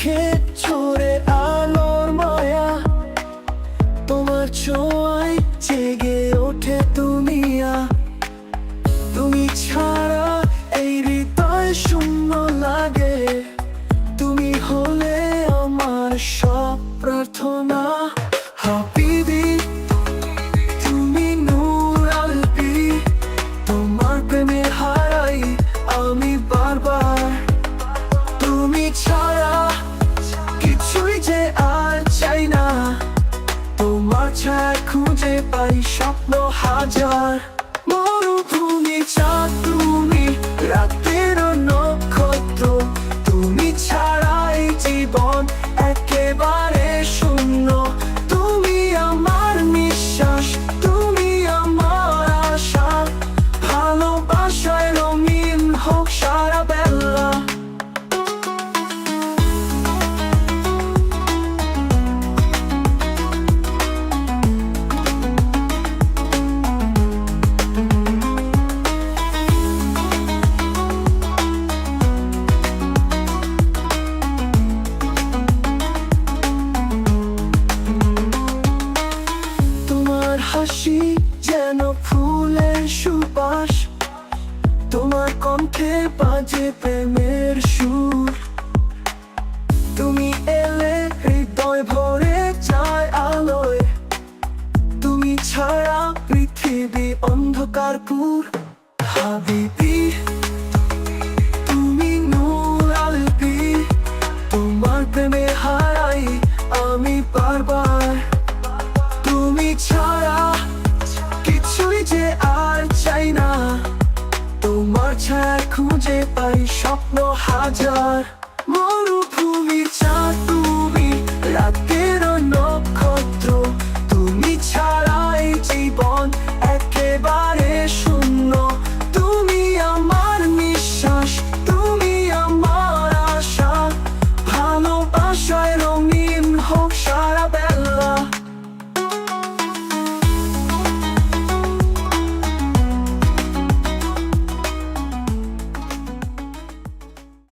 চোখে আলোর মায়া। তোমার ছোঁয়ায় জেগে ওঠে তুমিয়া তুমি ছাড়া এই হৃদয় শূন্য লাগে। তুমি হলে আমার সব কিছুই যে আর চাই না। তোমার ছায় খুঁজে পাই স্বপ্ন হাজার। কণ্ঠে বাজে প্রেমের সুর। তুমি এলে হৃদয় ভরে আলোয়। তুমি ছাড়া পৃথিবী অন্ধকারপুর হাবিবি, তুমি নূর আলবি। তোমার প্রেমে হারাই আমি বারবার। তুমি ছাড়া পাই স্বপ্ন হাজার মরুভূমির